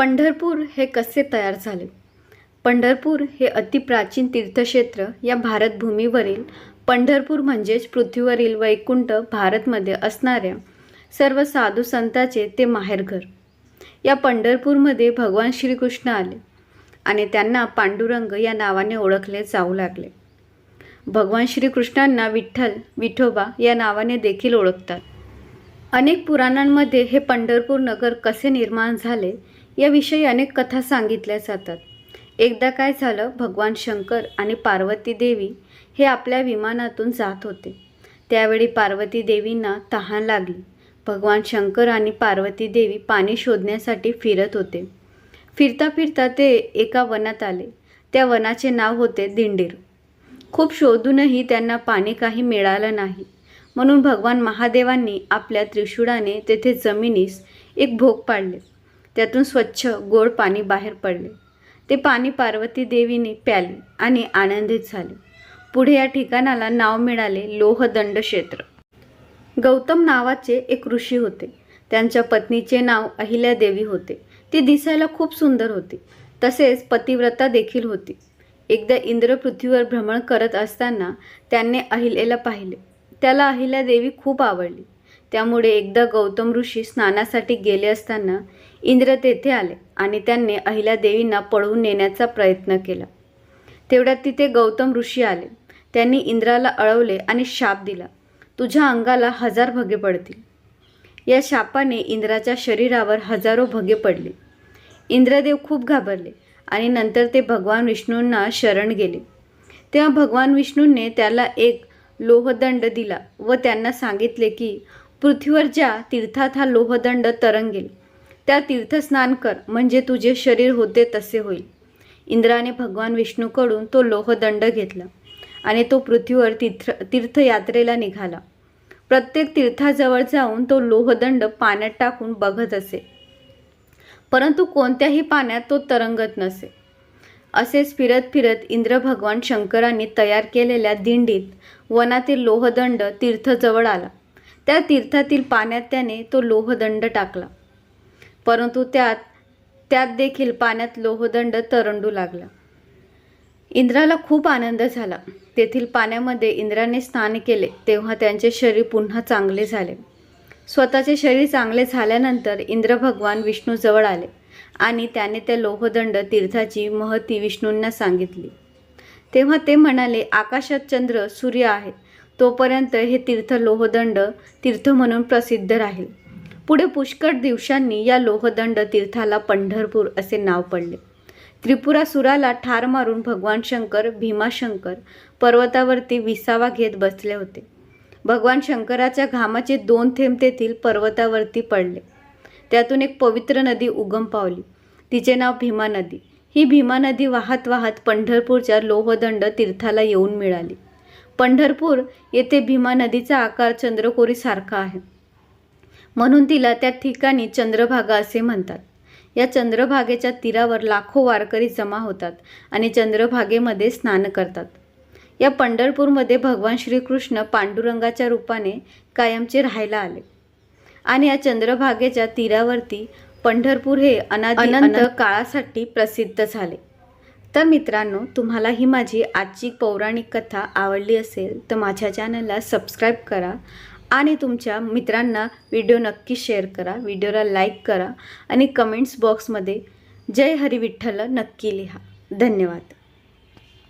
पंढरपूर हे कसे तयार झाले? पंढरपूर हे अतिप्राचीन तीर्थक्षेत्र या भारतभूमीवरील पंढरपूर म्हणजेच पृथ्वीवरील वैकुंठ भारतमध्ये असणाऱ्या सर्व साधू संतांचे ते माहेरघर या पंढरपूरमध्ये भगवान श्रीकृष्ण आले आणि त्यांना पांडुरंग या नावाने ओळखले जाऊ लागले. भगवान श्रीकृष्णांना विठ्ठल विठोबा या नावाने देखील ओळखतात. अनेक पुराणांमध्ये हे पंढरपूर नगर कसे निर्माण झाले याविषयी अनेक कथा सांगितल्या जातात. एकदा काय झालं भगवान शंकर आणि पार्वती देवी हे आपल्या विमानातून जात होते. त्यावेळी पार्वती देवींना तहान लागली. भगवान शंकर आणि पार्वती देवी पाणी शोधण्यासाठी फिरत होते. फिरता फिरता ते एका वनात आले. त्या वनाचे नाव होते दिंडीर. खूप शोधूनही त्यांना पाणी काही मिळालं नाही. म्हणून भगवान महादेवांनी आपल्या त्रिशूळाने तेथे जमिनीस एक भोग पाडले. त्यातून स्वच्छ गोड पाणी बाहेर पडले. ते पाणी पार्वती देवीने प्याले आणि आनंदित झाले. पुढे या ठिकाणाला नाव मिळाले लोहदंड क्षेत्र. गौतम नावाचे एक ऋषी होते. त्यांच्या पत्नीचे नाव अहिल्यादेवी होते. ती दिसायला खूप सुंदर होती. तसेच पतिव्रता देखील होती. एकदा इंद्र पृथ्वीवर भ्रमण करत असताना त्याने अहिल्याला पाहिले. त्याला अहिल्यादेवी खूप आवडली. त्यामुळे एकदा गौतम ऋषी स्नानासाठी गेले असताना इंद्र तेथे आले आणि त्यांनी अहिल्यादेवींना पळवून नेण्याचा प्रयत्न केला. तेवढ्यात तिथे गौतम ऋषी आले. त्यांनी इंद्राला अळवले आणि शाप दिला. तुझ्या अंगाला हजार भगे पडतील. या शापाने इंद्राच्या शरीरावर हजारो भगे पडले. इंद्रदेव खूप घाबरले आणि नंतर ते भगवान विष्णूंना शरण गेले. तेव्हा भगवान विष्णूंनी त्याला एक लोहदंड दिला व त्यांना सांगितले की पृथ्वीवर ज्या तीर्थात हा लोहदंड तरंगेल त्या तीर्थस्नान कर म्हणजे तुझे शरीर होते तसे होईल. इंद्राने भगवान विष्णूकडून तो लोहदंड घेतला आणि तो पृथ्वीवर तीर्थ तीर्थयात्रेला निघाला. प्रत्येक तीर्थाजवळ जाऊन तो लोहदंड पाण्यात टाकून बघत असे. परंतु कोणत्याही पाण्यात तो तरंगत नसे. असेच फिरत फिरत इंद्र भगवान शंकरांनी तयार केलेल्या दिंडीत वनातील लोहदंड तीर्थजवळ आला. त्या तीर्थातील पाण्यात त्याने तो लोहदंड टाकला. परंतु त्यात त्यात देखील पाण्यात लोहदंड तरंडू लागला. इंद्राला खूप आनंद झाला. तेथील पाण्यामध्ये इंद्राने स्नान केले. तेव्हा त्यांचे शरीर पुन्हा चांगले झाले. स्वतःचे शरीर चांगले झाल्यानंतर इंद्र भगवान विष्णूजवळ आले आणि त्याने त्या लोहदंड तीर्थाची महती विष्णूंना सांगितली. तेव्हा ते म्हणाले आकाशात चंद्र सूर्य आहे तोपर्यंत हे तीर्थ लोहदंड तीर्थ म्हणून प्रसिद्ध राहील. पुढे पुष्कळ दिवसांनी या लोहदंड तीर्थाला पंढरपूर असे नाव पडले. त्रिपुरासुराला ठार मारून भगवान शंकर भीमाशंकर पर्वतावरती विसावा घेत बसले होते. भगवान शंकराच्या घामाचे दोन थेंब तेथील पर्वतावरती पडले. त्यातून एक पवित्र नदी उगम पावली. तिचे नाव भीमा नदी. ही भीमा नदी वाहत वाहत पंढरपूरच्या लोहदंड तीर्थाला येऊन मिळाली. पंढरपूर येथे भीमा नदीचा आकार चंद्रकोरीसारखा आहे. म्हणून तिला त्या ठिकाणी चंद्रभागा असे म्हणतात. या चंद्रभागेच्या तीरावर लाखो वारकरी जमा होतात आणि चंद्रभागेमध्ये स्नान करतात. या पंढरपूरमध्ये भगवान श्रीकृष्ण पांडुरंगाच्या रूपाने कायमचे राहायला आले. आणि या चंद्रभागेच्या तीरावरती पंढरपूर हे अनादि अनंत काळासाठी प्रसिद्ध झाले. तर मित्रांनो तुम्हाला ही माझी आजची पौराणिक कथा आवडली असेल तर माझ्या चॅनलला सबस्क्राईब करा आणि तुमच्या मित्रांना व्हिडिओ नक्की शेअर करा व्हिडिओला लाईक करा आणि कमेंट्स बॉक्समध्ये जय हरी विठ्ठल नक्की लिहा. धन्यवाद.